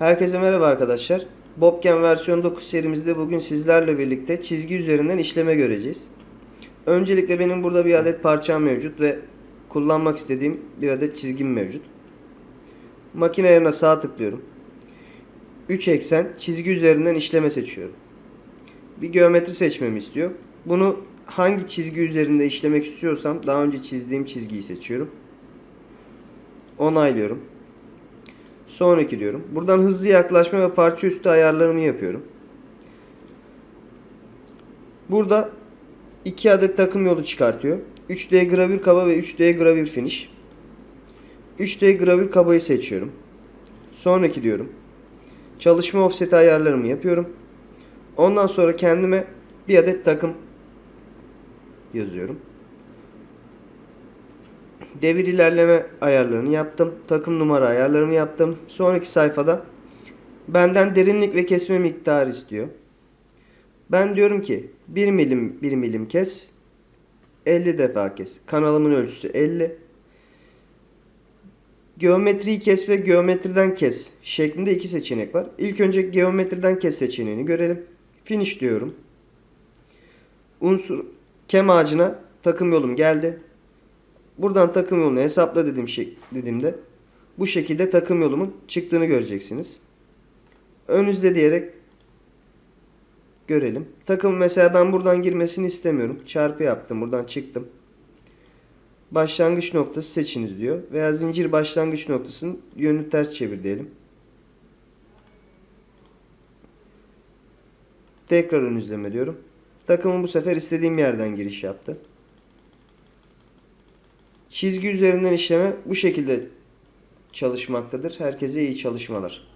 Herkese merhaba arkadaşlar. Bobken versiyon 9 serimizde bugün sizlerle birlikte çizgi üzerinden işleme göreceğiz. Öncelikle benim burada bir adet parçam mevcut ve kullanmak istediğim bir adet çizgim mevcut. Makine ayarına sağ tıklıyorum. 3 eksen çizgi üzerinden işleme seçiyorum. Bir geometri seçmemi istiyor. Bunu hangi çizgi üzerinde işlemek istiyorsam daha önce çizdiğim çizgiyi seçiyorum. Onaylıyorum. Sonraki diyorum. Buradan hızlı yaklaşma ve parça üstü ayarlarımı yapıyorum. Burada iki adet takım yolu çıkartıyor. 3D gravür kaba ve 3D gravür finish. 3D gravür kabayı seçiyorum. Sonraki diyorum. Çalışma offset ayarlarımı yapıyorum. Ondan sonra kendime bir adet takım yazıyorum. Devir ilerleme ayarlarını yaptım. Takım numara ayarlarımı yaptım. Sonraki sayfada benden derinlik ve kesme miktarı istiyor. Ben diyorum ki 1 milim 1 milim kes. 50 defa kes. Kanalımın ölçüsü 50. Geometriyi kes ve geometriden kes şeklinde iki seçenek var. İlk önce geometriden kes seçeneğini görelim. Finish diyorum. Unsur kem ağacına takım yolum geldi. Buradan takım yolunu hesapla dediğim şey dediğimde bu şekilde takım yolumun çıktığını göreceksiniz. Ön yüzde diyerek görelim. Takım mesela ben buradan girmesini istemiyorum. Çarpı yaptım. Buradan çıktım. Başlangıç noktası seçiniz diyor. Veya zincir başlangıç noktasının yönünü ters çevir diyelim. Tekrar ön izleme diyorum. Takımın bu sefer istediğim yerden giriş yaptı. Çizgi üzerinden işleme bu şekilde çalışmaktadır. Herkese iyi çalışmalar.